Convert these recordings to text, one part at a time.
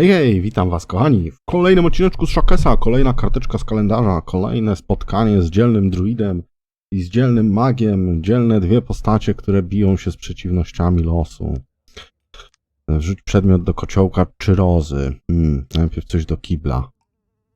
Hej, hej, witam was kochani w kolejnym odcineczku z Shakesa, kolejna karteczka z kalendarza, kolejne spotkanie z dzielnym druidem i z dzielnym magiem, dzielne dwie postacie, które biją się z przeciwnościami losu. Wrzuć przedmiot do kociołka czy rozy. Hmm, najpierw coś do kibla.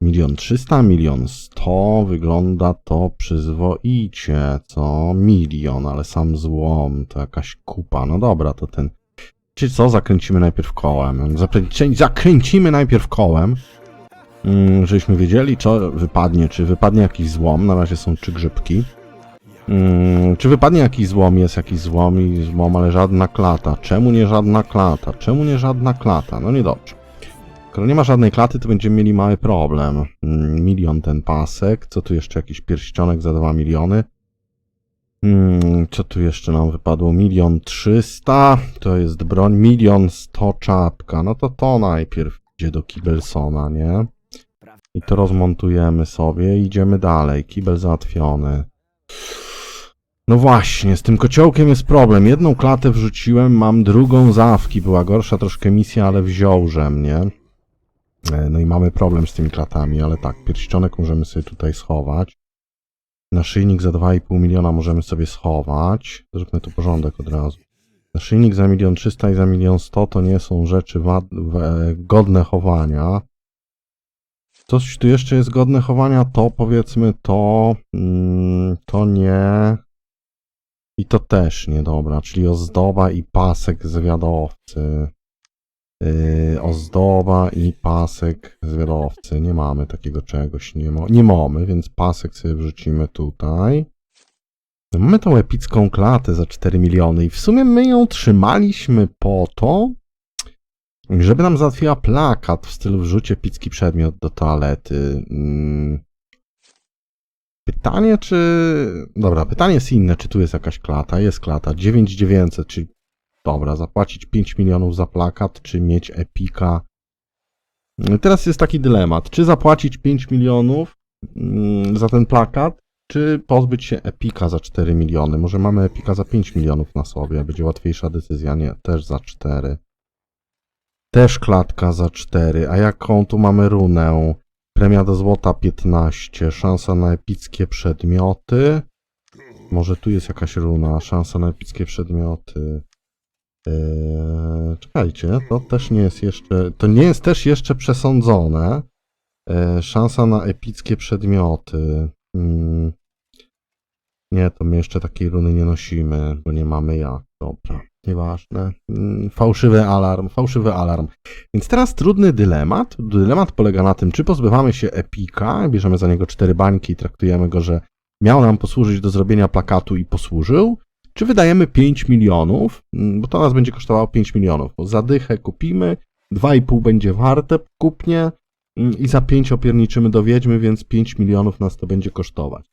Milion trzysta, milion sto, wygląda to przyzwoicie, co? Milion, ale sam złom, to jakaś kupa. No dobra, to ten czy co? Zakręcimy najpierw kołem. Zakręci- Zakręcimy najpierw kołem, mm, żebyśmy wiedzieli, co wypadnie. Czy wypadnie jakiś złom? Na razie są trzy grzybki. Mm, Czy wypadnie jakiś złom? Jest jakiś złom i złom, ale żadna klata. Czemu nie żadna klata? Czemu nie żadna klata? No niedobrze. Skoro nie ma żadnej klaty, to będziemy mieli mały problem. Mm, Milion ten pasek. Co tu jeszcze? Jakiś pierścionek za dwa miliony. Hmm, co tu jeszcze nam wypadło? Milion trzysta, to jest broń, milion sto czapka. No to to najpierw idzie do Kibelsona, nie? I to rozmontujemy sobie i idziemy dalej. Kibel załatwiony. No właśnie, z tym kociołkiem jest problem. Jedną klatę wrzuciłem, mam drugą zawki. Była gorsza troszkę misja, ale wziąłem, nie? E, No i mamy problem z tymi klatami, ale tak, pierścionek możemy sobie tutaj schować. Naszyjnik za 2,5 miliona możemy sobie schować. Zróbmy tu porządek od razu. Naszyjnik za milion 300 i za milion 100 to nie są rzeczy we, godne chowania. Coś tu jeszcze jest godne chowania, to powiedzmy to, mm, to nie. I to też nie dobra, czyli ozdoba i pasek zwiadowcy. Yy, ozdoba i pasek zwiadowcy. Nie mamy takiego czegoś. Nie, mo nie mamy, więc pasek sobie wrzucimy tutaj. No, Mamy tą epicką klatę za 4 miliony i w sumie my ją trzymaliśmy po to, żeby nam załatwiła plakat w stylu wrzuć epicki przedmiot do toalety. Mm. Pytanie, czy... Dobra, pytanie jest inne, czy tu jest jakaś klata. Jest klata. 9900, czyli Dobra, zapłacić 5 milionów za plakat, czy mieć epika. Teraz jest taki dylemat, czy zapłacić 5 milionów mm, za ten plakat, czy pozbyć się epika za 4 miliony. Może mamy epika za 5 milionów na sobie, będzie łatwiejsza decyzja, nie, też za 4. Też klatka za 4, a jaką tu mamy runę? Premia do złota 15, szansa na epickie przedmioty. Może tu jest jakaś runa, szansa na epickie przedmioty. Eee, czekajcie, to też nie jest jeszcze, to nie jest też jeszcze przesądzone. Eee, szansa na epickie przedmioty. Hmm. Nie, to my jeszcze takiej runy nie nosimy, bo nie mamy jak. Dobra, nieważne. Hmm, fałszywy alarm, fałszywy alarm. Więc teraz trudny dylemat. Dylemat polega na tym, czy pozbywamy się epika, bierzemy za niego cztery bańki i traktujemy go, że miał nam posłużyć do zrobienia plakatu i posłużył, czy wydajemy 5 milionów, mm, bo to nas będzie kosztowało 5 milionów, bo za dychę kupimy, 2,5 będzie warte kupnie mm, i za 5 opierniczymy do wiedźmy, więc 5 milionów nas to będzie kosztować.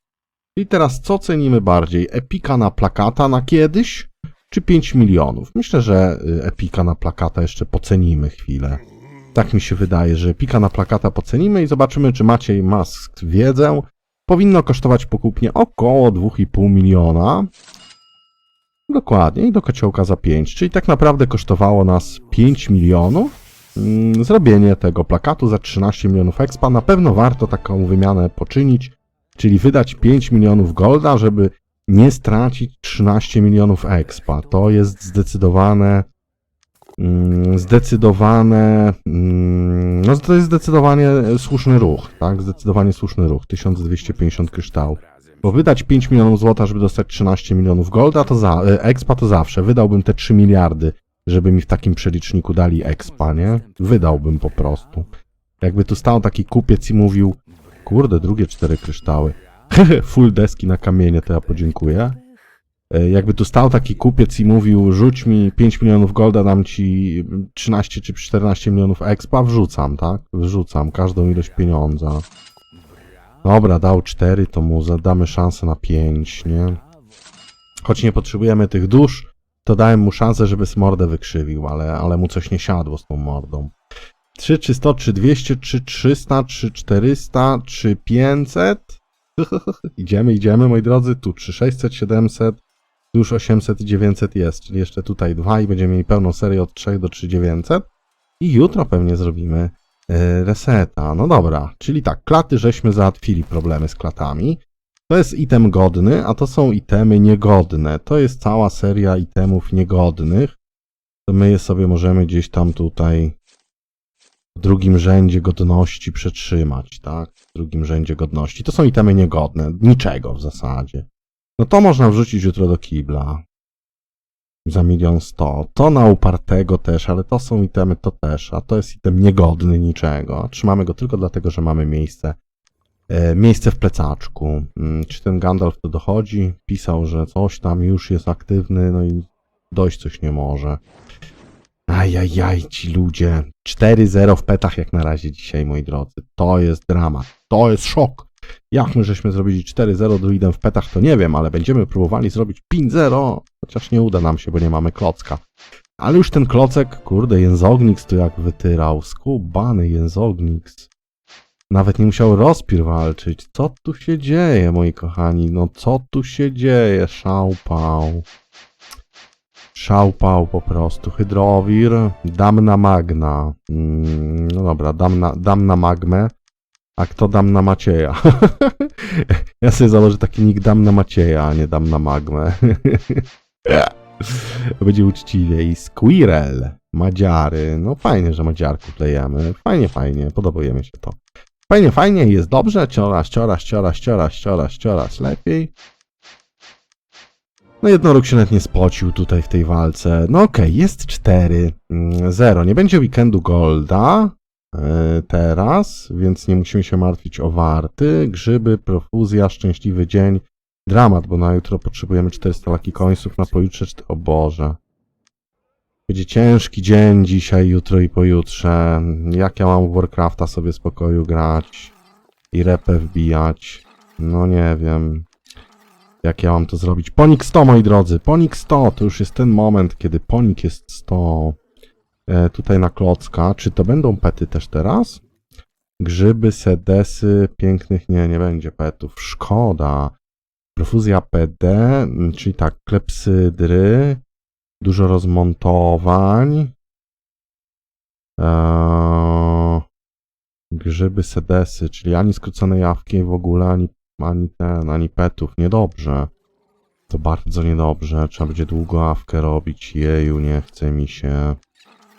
I teraz co cenimy bardziej? Epika na plakata na kiedyś, czy 5 milionów? Myślę, że y, epika na plakata jeszcze pocenimy chwilę. Tak mi się wydaje, że epika na plakata pocenimy i zobaczymy, czy Maciej Mask wiedzę. Powinno kosztować pokupnie około 2,5 miliona. Dokładnie, i do kociołka za 5, czyli tak naprawdę kosztowało nas 5 milionów mm, zrobienie tego plakatu za 13 milionów expa. Na pewno warto taką wymianę poczynić, czyli wydać 5 milionów golda, żeby nie stracić 13 milionów expa. To jest zdecydowane mm, zdecydowane mm, no to jest zdecydowanie słuszny ruch, tak? Zdecydowanie słuszny ruch. 1250 kryształów. Bo wydać 5 milionów złota, żeby dostać 13 milionów golda, to za, e, expa to zawsze. Wydałbym te 3 miliardy, żeby mi w takim przeliczniku dali expa, nie? Wydałbym po prostu. Jakby tu stał taki kupiec i mówił, kurde, drugie cztery kryształy. Full deski na kamienie, to ja podziękuję. E, Jakby tu stał taki kupiec i mówił, rzuć mi 5 milionów golda, dam ci 13 czy 14 milionów expa, wrzucam, tak? Wrzucam każdą ilość pieniądza. Dobra, dał 4, to mu zadamy szansę na 5, nie? Choć nie potrzebujemy tych dusz, to dałem mu szansę, żeby mordę wykrzywił, ale, ale mu coś nie siadło z tą mordą. 3 czy 100, 3 200, 3 300, 3 400, 3 500. idziemy, idziemy, moi drodzy. Tu 3 600, 700, tu już 800 i 900 jest, czyli jeszcze tutaj 2 i będziemy mieli pełną serię od 3 do 3 900. i jutro pewnie zrobimy reseta. No dobra, czyli tak, klaty żeśmy załatwili problemy z klatami. To jest item godny, a to są itemy niegodne. To jest cała seria itemów niegodnych. To my je sobie możemy gdzieś tam tutaj w drugim rzędzie godności przetrzymać, tak? W drugim rzędzie godności. To są itemy niegodne, niczego w zasadzie. No to można wrzucić jutro do kibla. Za milion sto. To na upartego też, ale to są itemy, to też. A to jest item niegodny niczego. Trzymamy go tylko dlatego, że mamy miejsce. E, miejsce w plecaczku. Mm, Czy ten Gandalf to dochodzi? Pisał, że coś tam już jest aktywny, no i dojść coś nie może. Ajajaj, ci ludzie. 4-0 w petach jak na razie dzisiaj, moi drodzy. To jest dramat. To jest szok. Jak my żeśmy zrobili 4-0 druidem w petach, to nie wiem, ale będziemy próbowali zrobić 5-0. Chociaż nie uda nam się, bo nie mamy klocka. Ale już ten klocek, kurde, Jęzogniks tu jak wytyrał. Skubany Jęzogniks. Nawet nie musiał Rozpir walczyć. Co tu się dzieje, moi kochani? No co tu się dzieje? Szałpał. Szałpał po prostu. Hydrowir, dam na magna. Mm, no dobra, dam na, dam na magmę. A kto dam na Macieja? ja sobie założę taki nick dam na Macieja, a nie dam na magmę. Będzie uczciwiej. Squirrel, Madziary. No fajnie, że Madziarków lejemy. Fajnie, fajnie, podobuje mi się to. Fajnie, fajnie, jest dobrze. Coraz, coraz, coraz, coraz, coraz, coraz lepiej. No jednoruk się nawet nie spocił tutaj w tej walce. No okej, jest 4-0. Nie będzie weekendu Golda teraz, więc nie musimy się martwić o warty. Grzyby, profuzja, szczęśliwy dzień. Dramat, bo na jutro potrzebujemy 400 laki końców, na pojutrze... O Boże. Będzie ciężki dzień dzisiaj, jutro i pojutrze. Jak ja mam w Warcrafta sobie spokoju grać i repę wbijać? No nie wiem. Jak ja mam to zrobić? Ponik 100, moi drodzy. Ponik 100 to już jest ten moment, kiedy ponik jest 100. E, tutaj na klocka. Czy to będą pety też teraz? Grzyby, sedesy, pięknych. Nie, nie będzie petów. Szkoda. Profuzja PD, czyli tak, klepsydry. Dużo rozmontowań. Eee, grzyby, sedesy, czyli ani skrócone jawki w ogóle, ani, ani ten, ani petów. Niedobrze. To bardzo niedobrze. Trzeba będzie długo ławkę robić. Jeju, nie chce mi się.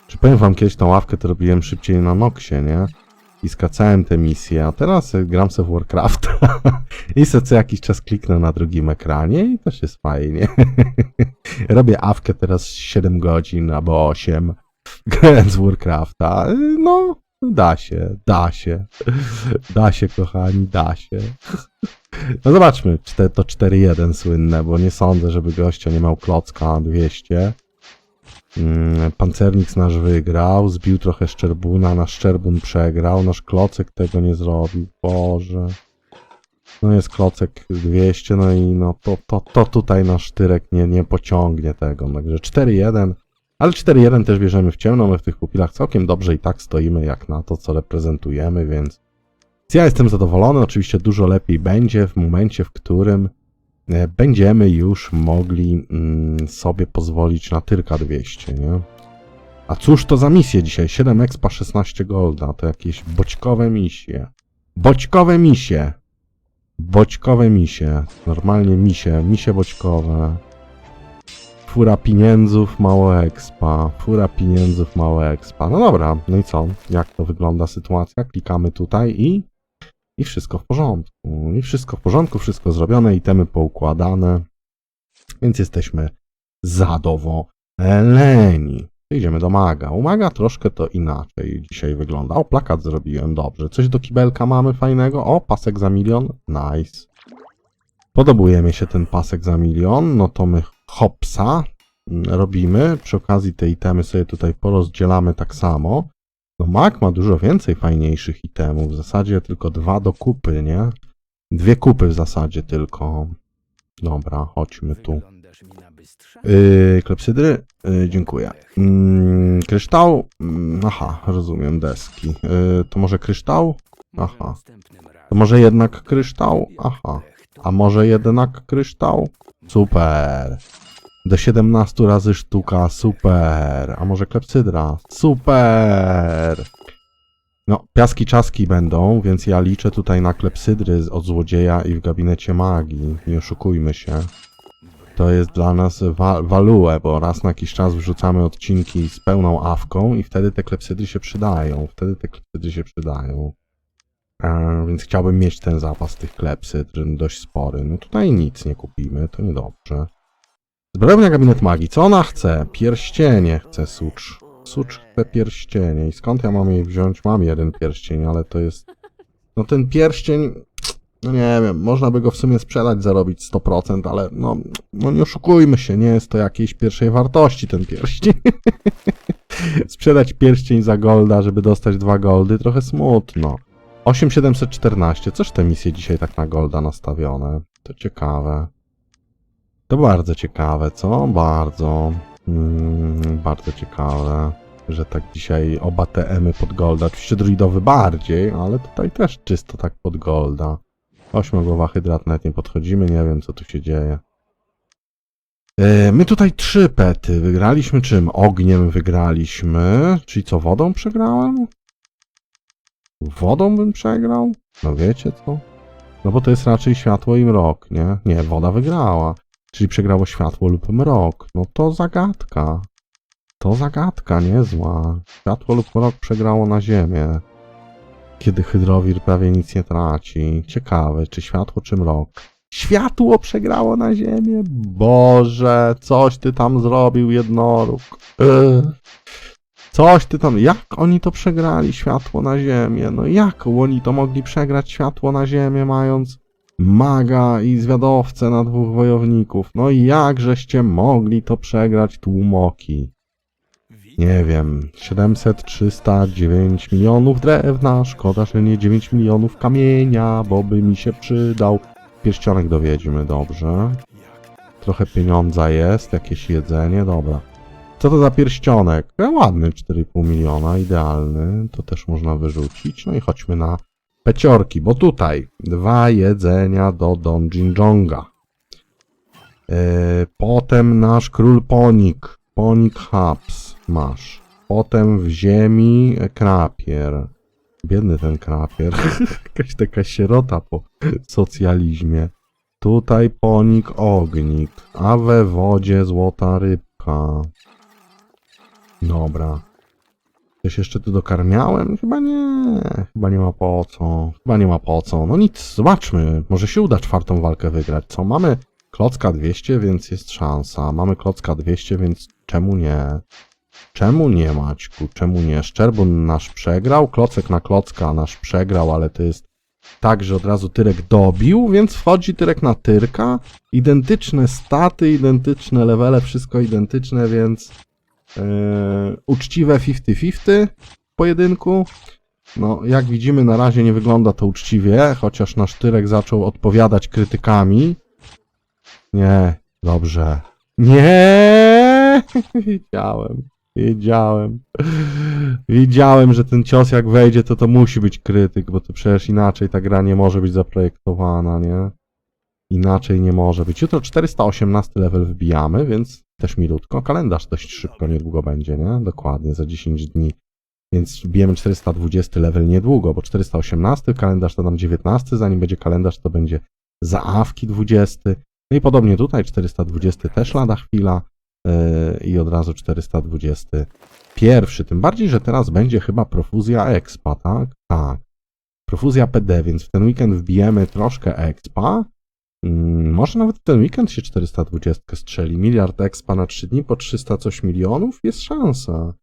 Czy powiem wam, kiedyś tą ławkę to robiłem szybciej na Noxie, nie? I skacałem te misje, a teraz e, gram se w Warcrafta i se co jakiś czas kliknę na drugim ekranie i też jest fajnie. Robię awkę teraz 7 godzin albo 8 grając w Warcrafta. No, da się, da się. Da się, kochani, da się. No zobaczmy, to 4-1 słynne, bo nie sądzę, żeby gościa nie miał klocka 200. Mm, Pancernik nasz wygrał, zbił trochę Szczerbuna, nasz Szczerbun przegrał, nasz Klocek tego nie zrobił, Boże. No jest Klocek 200, no i no to, to, to tutaj nasz Tyrek nie, nie pociągnie tego, także 4-1, ale 4-1 też bierzemy w ciemno, my w tych pupilach całkiem dobrze i tak stoimy jak na to, co reprezentujemy, więc ja jestem zadowolony, oczywiście dużo lepiej będzie w momencie, w którym będziemy już mogli mm, sobie pozwolić na Tyrka 200, nie? A cóż to za misje dzisiaj? 7 expa, 16 golda, to jakieś boćkowe misje. Boćkowe misie. Boćkowe misie. Normalnie misie, misie boćkowe. Fura pieniędzów, mało expa. Fura pieniędzów, mało expa. No dobra, no i co? Jak to wygląda sytuacja? Klikamy tutaj i i wszystko w porządku. I wszystko w porządku, wszystko zrobione, itemy poukładane. Więc jesteśmy zadowoleni. Idziemy do maga. U maga troszkę to inaczej dzisiaj wygląda. O, plakat zrobiłem, dobrze. Coś do kibelka mamy fajnego. O, pasek za milion. Nice. Podobuje mi się ten pasek za milion. No to my hopsa robimy. Przy okazji te itemy sobie tutaj porozdzielamy tak samo. No Mac ma dużo więcej fajniejszych itemów. W zasadzie tylko dwa do kupy, nie? Dwie kupy w zasadzie tylko. Dobra, chodźmy tu. Yy, klepsydry? Yy, dziękuję. Mm, kryształ? Mm, aha, rozumiem, deski. Yy, to może kryształ? Aha. To może jednak kryształ? Aha. A może jednak kryształ? Super. Do 17 razy sztuka, super. A może klepsydra? Super! No, piaski czaski będą, więc ja liczę tutaj na klepsydry od złodzieja i w gabinecie magii. Nie oszukujmy się. To jest dla nas wa walue, bo raz na jakiś czas wrzucamy odcinki z pełną awką i wtedy te klepsydry się przydają. Wtedy te klepsydry się przydają. E, więc chciałbym mieć ten zapas tych klepsydr dość spory. No tutaj nic nie kupimy, to niedobrze. Zbrojownia gabinet magii. Co ona chce? Pierścienie chce Sucz. Sucz chce pierścienie. I skąd ja mam jej wziąć? Mam jeden pierścień, ale to jest... No ten pierścień... No nie wiem, można by go w sumie sprzedać, zarobić 100%, ale no, no nie oszukujmy się, nie jest to jakiejś pierwszej wartości ten pierścień. Sprzedać pierścień za golda, żeby dostać dwa goldy, trochę smutno. 8714, coś te misje dzisiaj tak na golda nastawione? To ciekawe. To bardzo ciekawe, co? Bardzo. Mm, bardzo ciekawe, że tak dzisiaj oba TM-y pod golda. Oczywiście druidowy bardziej, ale tutaj też czysto tak pod golda. Ośmiogłowa hydrat nawet nie podchodzimy, nie wiem co tu się dzieje. E, My tutaj trzy pety. Wygraliśmy czym? Ogniem wygraliśmy. Czyli co, wodą przegrałem? Wodą bym przegrał? No wiecie co? No bo to jest raczej światło i mrok, nie? Nie, woda wygrała. Czyli przegrało światło lub mrok. No to zagadka. To zagadka niezła. Światło lub mrok przegrało na ziemię. Kiedy hydrowir prawie nic nie traci. Ciekawe, czy światło, czy mrok. Światło przegrało na ziemię. Boże, coś ty tam zrobił, jednoróg. Ugh. Coś ty tam. Jak oni to przegrali, światło na ziemię? No jak oni to mogli przegrać światło na ziemię, mając maga i zwiadowcę na dwóch wojowników? No i jak żeście mogli to przegrać, tłumoki? Nie wiem, 700, 300, 9 milionów drewna, szkoda, że nie 9 milionów kamienia, bo by mi się przydał. Pierścionek dowiedźmy, dobrze. Trochę pieniądza jest, jakieś jedzenie, dobra. Co to za pierścionek? E, ładny, 4,5 miliona, idealny, to też można wyrzucić. No i chodźmy na peciorki, bo tutaj dwa jedzenia do Don Jinjonga. Yy, potem nasz król Ponik, Ponik Hubs masz. Potem w ziemi e, krapier. Biedny ten krapier. Jakaś taka sierota po socjalizmie. Tutaj ponik ognik, a we wodzie złota rybka. Dobra. Coś jeszcze tu dokarmiałem? Chyba nie. Chyba nie ma po co. Chyba nie ma po co. No nic, zobaczmy. Może się uda czwartą walkę wygrać. Co? Mamy klocka 200, więc jest szansa. Mamy klocka 200, więc czemu nie? Czemu nie, Maćku? Czemu nie? Szczerbun nasz przegrał, klocek na klocka nasz przegrał, ale to jest tak, że od razu Tyrek dobił, więc wchodzi Tyrek na Tyrka. Identyczne staty, identyczne levele, wszystko identyczne, więc yy, uczciwe 50-50 w pojedynku. No, jak widzimy, na razie nie wygląda to uczciwie, chociaż nasz Tyrek zaczął odpowiadać krytykami. Nie, dobrze. Nie! Wiedziałem. Wiedziałem. Wiedziałem, że ten cios jak wejdzie, to to musi być krytyk, bo to przecież inaczej ta gra nie może być zaprojektowana, nie? Inaczej nie może być. Jutro 418 level wbijamy, więc też milutko. Kalendarz dość szybko, niedługo będzie, nie? Dokładnie, za 10 dni. Więc wbijemy 420 level niedługo, bo 418 kalendarz to nam 19, zanim będzie kalendarz to będzie zaawki 20. No i podobnie tutaj 420 też lada chwila yy, i od razu 420 pierwszy. Tym bardziej, że teraz będzie chyba profuzja expa, tak? Tak. Profuzja PD, więc w ten weekend wbijemy troszkę expa. Mm, może nawet ten weekend się 420 strzeli. Miliard expa na 3 dni po 300 coś milionów? Jest szansa.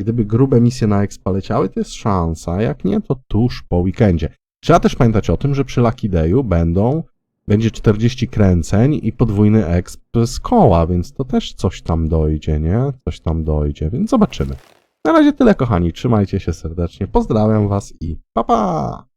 Gdyby grube misje na expa leciały, to jest szansa. Jak nie, to tuż po weekendzie. Trzeba też pamiętać o tym, że przy Lucky Dayu będą będzie 40 kręceń i podwójny exp z koła, więc to też coś tam dojdzie, nie? Coś tam dojdzie, więc zobaczymy. Na razie tyle, kochani. Trzymajcie się serdecznie. Pozdrawiam Was i pa pa!